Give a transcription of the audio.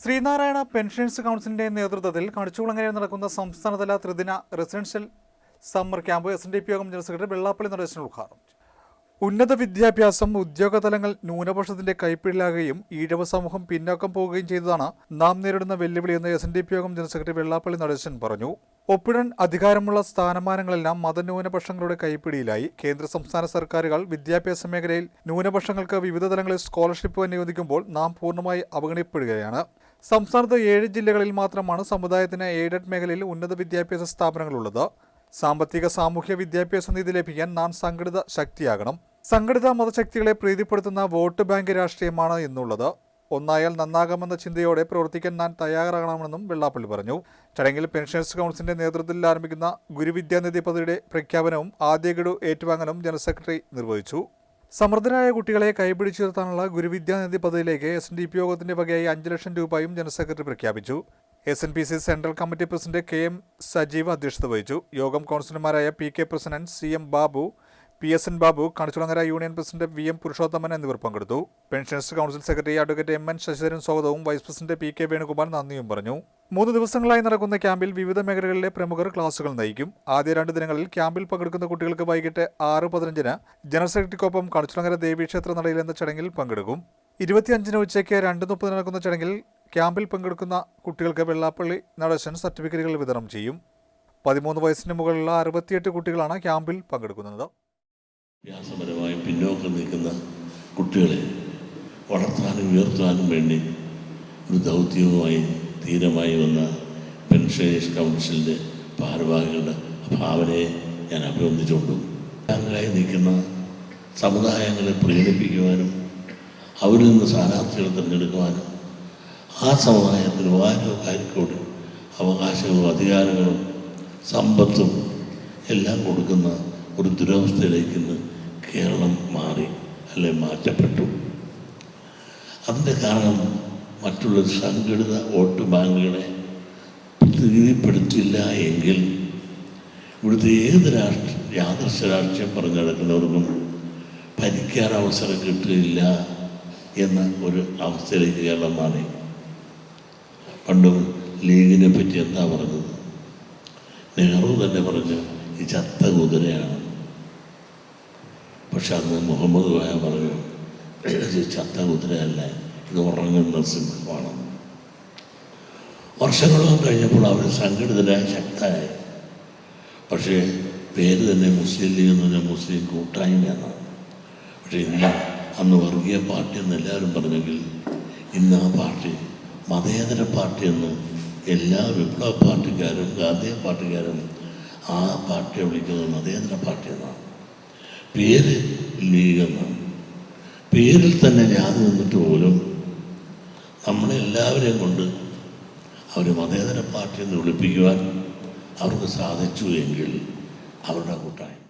Sreenarayana pensions കൗൺസിലിന്റെ നേതൃത്വത്തിൽ കണിച്ചുകുളങ്ങരയിൽ നടക്കുന്ന സംസ്ഥാനതല ത്രിദിന residential summer camp S N D P Yogam general secretary Vellappally Natesan ഉദ്ഘാടനം ഉന്നത വിദ്യാഭ്യാസം ഉദ്യോഗ തലങ്ങൾ ന്യൂനപക്ഷത്തിന്റെ കൈപ്പിടിലാകുകയും ഈഴവ സമൂഹം പിന്നോക്കം പോവുകയും ചെയ്തതാണ് നാം നേരിടുന്ന വെല്ലുവിളിയെന്ന് S N D P Yogam general secretary Vellappally Natesan പറഞ്ഞു. ഒപ്പിടൻ അധികാരമുള്ള സ്ഥാനമാനങ്ങളെല്ലാം മതന്യൂനപക്ഷങ്ങളുടെ കൈപ്പിടിയിലായി. കേന്ദ്ര സംസ്ഥാന സർക്കാരുകൾ വിദ്യാഭ്യാസ മേഖലയിൽ ന്യൂനപക്ഷങ്ങൾക്ക് വിവിധ തലങ്ങളിൽ സ്കോളർഷിപ്പ് അനുവദിക്കുമ്പോൾ നാം പൂർണമായി അവഗണിക്കപ്പെടുകയാണ് സംസ്ഥാനത്ത് ഏഴ് ജില്ലകളിൽ മാത്രമാണ് സമുദായത്തിന് എയ്ഡഡ് മേഖലയിൽ ഉന്നത വിദ്യാഭ്യാസ സ്ഥാപനങ്ങളുള്ളത്. സാമ്പത്തിക സാമൂഹ്യ വിദ്യാഭ്യാസ നീതി ലഭിക്കാൻ നാം സംഘടിത ശക്തിയാകണം. സംഘടിത മതശക്തികളെ പ്രീതിപ്പെടുത്തുന്ന വോട്ട് ബാങ്ക് രാഷ്ട്രീയമാണ് എന്നുള്ളത് ഒന്നായാൽ നന്നാകാമെന്ന ചിന്തയോടെ പ്രവർത്തിക്കാൻ ഞാൻ തയ്യാറാകണമെന്നും വെള്ളാപ്പള്ളി പറഞ്ഞു. ചടങ്ങിൽ പെൻഷനേഴ്സ് കൗൺസിലിന്റെ നേതൃത്വത്തിൽ ആരംഭിക്കുന്ന ഗുരുവിദ്യാനിധി പദ്ധതിയുടെ പ്രഖ്യാപനവും ആദ്യ ഗഡു ഏറ്റുവാങ്ങലും ജനറൽ സെക്രട്ടറി നിർവഹിച്ചു. സമൃദ്ധരായ കുട്ടികളെ കൈപിടിച്ചുയർത്താനുള്ള ഗുരുവിദ്യാനിധി പദ്ധതിയിലേക്ക് എസ് എൻ ഡി പി യോഗത്തിന്റെ വകയായി അഞ്ച് ലക്ഷം രൂപയും ജനറൽ സെക്രട്ടറി പ്രഖ്യാപിച്ചു S N P C central committee president K M Sajeev അധ്യക്ഷത വഹിച്ചു. യോഗം കൗൺസിലർമാരായ P K president C M Babu P S N Babu Kanichukulangara union president V M Purushothaman എന്നിവർ പങ്കെടുത്തു. Pensioners council secretary advocate M N Sasidharan സ്വാഗതവും vice president P K Venugopal നന്ദിയും പറഞ്ഞു. മൂന്ന് ദിവസങ്ങളായി നടക്കുന്ന ക്യാമ്പിൽ വിവിധ മേഖലകളിലെ പ്രമുഖർ ക്ലാസുകൾ നയിക്കും. ആദ്യ രണ്ട് ദിനങ്ങളിൽ ക്യാമ്പിൽ പങ്കെടുക്കുന്ന കുട്ടികൾക്ക് വൈകിട്ട് ആറ് പതിനഞ്ചിന് ജനറൽ സെക്രട്ടറിക്കൊപ്പം കണിച്ചുളങ്ങര ദേവീക്ഷേത്ര നടയിൽ എന്ന ചടങ്ങിൽ പങ്കെടുക്കും. ഇരുപത്തിയഞ്ചിന് ഉച്ചയ്ക്ക് രണ്ട് മുപ്പത് നടക്കുന്ന ചടങ്ങിൽ ക്യാമ്പിൽ പങ്കെടുക്കുന്ന കുട്ടികൾക്ക് വെള്ളാപ്പള്ളി നടശൻ സർട്ടിഫിക്കറ്റുകൾ വിതരണം ചെയ്യും. പതിമൂന്ന് വയസ്സിന് മുകളിലുള്ള അറുപത്തിയെട്ട് കുട്ടികളാണ് ക്യാമ്പിൽ പങ്കെടുക്കുന്നത്. വ്യാസപരമായി പിന്നോക്കം നിൽക്കുന്ന കുട്ടികളെ വളർത്താനും ഉയർത്താനും വേണ്ടി ഒരു ദൗത്യവുമായി തീരമായി വന്ന പെൻഷനേഴ്സ് കൗൺസിലിന്റെ ഭാരവാഹികളുടെ ഭാവനയെ ഞാൻ അഭിനന്ദിച്ചുകൊണ്ടു. അംഗങ്ങളായി നിൽക്കുന്ന സമുദായങ്ങളെ പ്രീണിപ്പിക്കുവാനും അവരിൽ നിന്ന് സ്ഥാനാർത്ഥികളെ തിരഞ്ഞെടുക്കുവാനും ആ സമുദായത്തിന് വാരകാരിക്കോട് അവകാശങ്ങളും അധികാരങ്ങളും സമ്പത്തും എല്ലാം കൊടുക്കുന്ന ഒരു ദുരവസ്ഥയിലേക്ക് ഇന്ന് കേരളം മാറി അല്ലെ മാറ്റപ്പെട്ടു. അതിന്റെ കാരണം മറ്റുള്ള സംഘടിത വോട്ട് ബാങ്കുകളെ പ്രതിനിധിപ്പെടുത്തില്ല എങ്കിൽ ഇവിടുത്തെ ഏത് രാഷ്ട്രീയ ആദർശ രാഷ്ട്രീയം പറഞ്ഞു നടക്കുന്നവർക്കും ഭരിക്കാൻ അവസരം കിട്ടുകയില്ല എന്ന ഒരു അവസ്ഥയിലേക്ക് കേരളം മാറി പണ്ട് ലീഗിനെ പറ്റി എന്താ പറഞ്ഞത്? നെഹ്റു തന്നെ പറഞ്ഞു ഈ ചത്ത കുതിരയാണ്. പക്ഷെ അന്ന് മുഹമ്മദ് വായ പറഞ്ഞു ചത്ത കുതിരയല്ല. ഇത് ഉറങ്ങുന്ന സിംഹമാണ് വർഷങ്ങളോളം കഴിഞ്ഞപ്പോൾ അവർ സംഘടിതരായ ശക്തരായി പക്ഷേ പേര് തന്നെ മുസ്ലിം ലീഗ് എന്ന് പറഞ്ഞാൽ മുസ്ലിം കൂട്ടായ്മ എന്നാണ്. പക്ഷേ ഇന്ന് അന്ന് വർഗീയ പാർട്ടി എന്ന് എല്ലാവരും പറഞ്ഞെങ്കിൽ ഇന്ന് ആ പാർട്ടി മതേതര പാർട്ടി എന്ന് എല്ലാ വിപ്ലവ പാർട്ടിക്കാരും ഗാന്ധിയ പാർട്ടിക്കാരും ആ പാർട്ടിയെ വിളിക്കുന്നത് മതേതര പാർട്ടി എന്നാണ്. പേര് ലീഗ് എന്നാണ്. പേരിൽ തന്നെ ജാതി നിന്നിട്ട് പോലും നമ്മളെല്ലാവരെയും കൊണ്ട് അവർ മതേതര പാർട്ടി എന്ന് വിളിപ്പിക്കുവാൻ അവർക്ക് സാധിച്ചു എങ്കിൽ അവരുടെ കൂട്ടായ്മ.